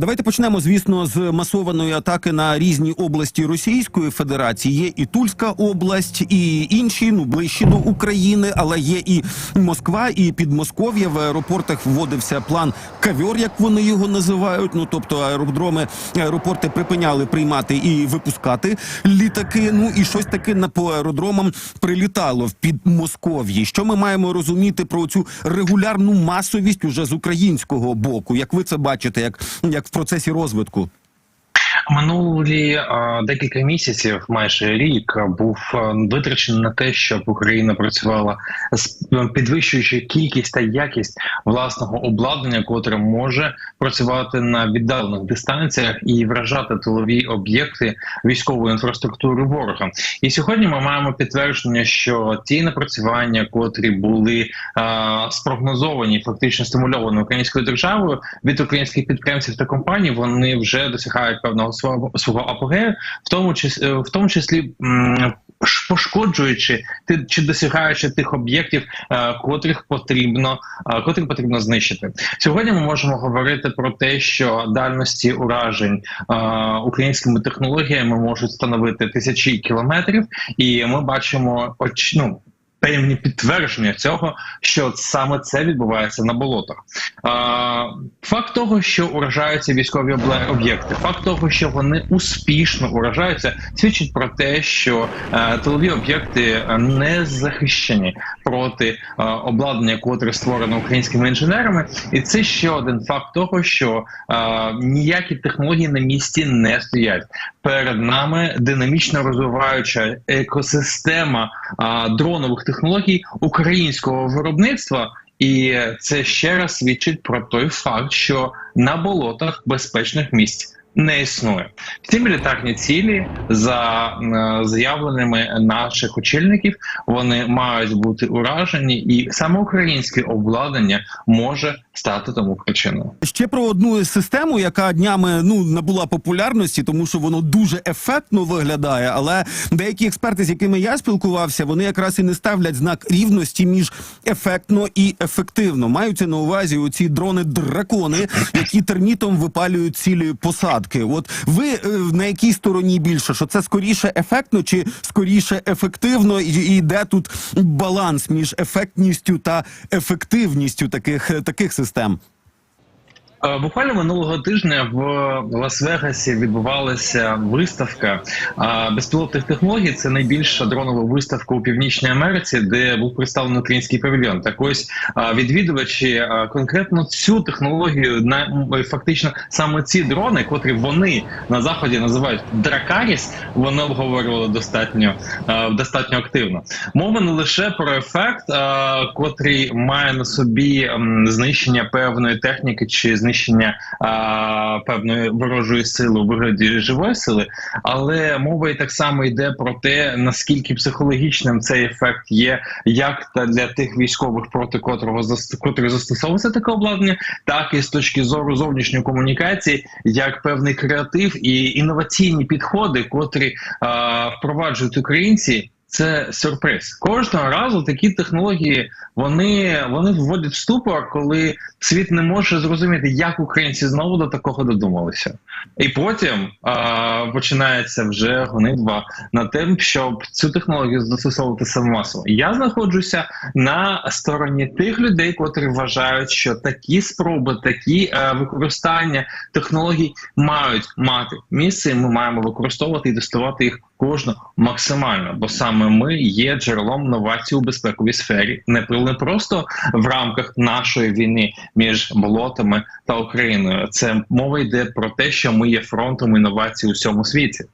Давайте почнемо, звісно, з масованої атаки на різні області Російської Федерації. Є і Тульська область, і інші, ну ближчі до України, але є і Москва, і Підмосков'я. В аеропортах вводився план кавьор, як вони його називають. Ну тобто аеродроми, аеропорти припиняли приймати і випускати літаки. Ну і щось таке на по аеродромам прилітало в Підмосков'ї. Що ми маємо розуміти про цю регулярну масовість уже з українського боку? Як ви це бачите, як, як в процесі розвитку? Минулі а, декілька місяців, майже рік, був витрачений на те, щоб Україна працювала з підвищуючи кількість та якість власного обладнання, котре може працювати на віддалених дистанціях і вражати тилові об'єкти військової інфраструктури ворога. І сьогодні ми маємо підтвердження, що ті напрацювання, котрі були а, спрогнозовані, фактично стимульовані українською державою від українських підприємців та компаній, вони вже досягають певного свого свого апогею, в тому числі в тому числі. Пошкоджуючи ти чи досягаючи тих об'єктів, е, котрих потрібно е, котрих потрібно знищити сьогодні. Ми можемо говорити про те, що дальності уражень е, українськими технологіями можуть становити тисячі кілометрів, і ми бачимо оч, ну, певні підтвердження цього, що саме це відбувається на болотах. А, факт того, що уражаються військові об'єкти, факт того, що вони успішно уражаються, свідчить про те, що е, тилові об'єкти е, не захищені проти е, обладнання, котре створено українськими інженерами, і це ще один факт того, що е, ніякі технології на місці не стоять. Перед нами динамічно розвиваюча екосистема а, дронових технологій українського виробництва. І це ще раз свідчить про той факт, що на болотах безпечних місць не існує. Ці мілітарні цілі за заявленнями наших очільників вони мають бути уражені, і саме українське обладнання може стати тому причиною. Ще про одну систему, яка днями ну набула популярності, тому що воно дуже ефектно виглядає. Але деякі експерти, з якими я спілкувався, вони якраз і не ставлять знак рівності між ефектно і ефективно. Маються на увазі оці дрони-дракони, які термітом випалюють цілі посадки. От ви е, на якій стороні більше? Що це скоріше ефектно чи скоріше ефективно? І, і де тут баланс між ефектністю та ефективністю таких, таких систем? Е, Буквально минулого тижня в Лас-Вегасі відбувалася виставка е, безпілотних технологій. Це найбільша дронова виставка у північній Америці, де був представлений український павільйон. Так ось е, відвідувачі конкретно цю технологію на фактично саме ці дрони, котрі вони на заході називають дракаріс, вони обговорювали достатньо достатньо активно. Мова не лише про ефект, котрий має на собі знищення певної техніки чи знищення а, певної ворожої сили у вигляді живої сили, але мова і так само йде про те, наскільки психологічним цей ефект є, як та для тих військових, проти котрого котрі застосовується таке обладнання, так і з точки зору зовнішньої комунікації, як певний креатив і інноваційні підходи, котрі а, впроваджують українці. Це сюрприз. Кожного разу такі технології вони, вони вводять в ступор, коли світ не може зрозуміти, як українці знову до такого додумалися. І потім а, починається вже гонитва над тим, щоб цю технологію застосовувати саме масово. Я знаходжуся на стороні тих людей, котрі вважають, що такі спроби, такі е, використання технологій мають мати місце, і ми маємо використовувати і тестувати їх кожну максимально, бо саме ми є джерелом новацій у безпековій сфері, не просто в рамках нашої війни між болотами та Україною. Це мова йде про те, що ми є фронтом інновацій у всьому світі.